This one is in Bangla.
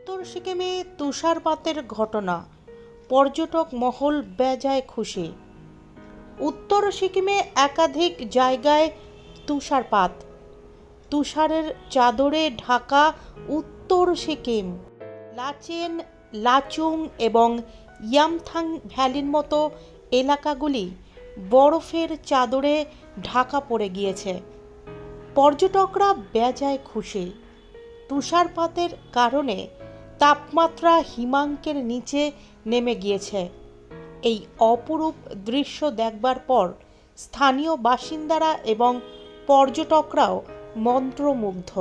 উত্তর সিকিমে তুষারপাতের ঘটনা। পর্যটক মহল বেজায় খুশি। উত্তর সিকিমে একাধিক জায়গায় তুষারপাত। তুষারের চাদরে ঢাকা, উত্তর সিকিম। লাচেন, লাচুং এবং ইয়ামথাং ভ্যালির মতো এলাকাগুলি বরফের চাদরে ঢাকা পড়ে গিয়েছে। পর্যটকরা বেজায় খুশি। তুষারপাতের কারণে তাপমাত্রা হিমাঙ্কের নিচে নেমে গিয়েছে। এই অপরূপ দৃশ্য দেখবার পর স্থানীয় বাসিন্দারা এবং পর্যটকরাও মন্ত্রমুগ্ধ।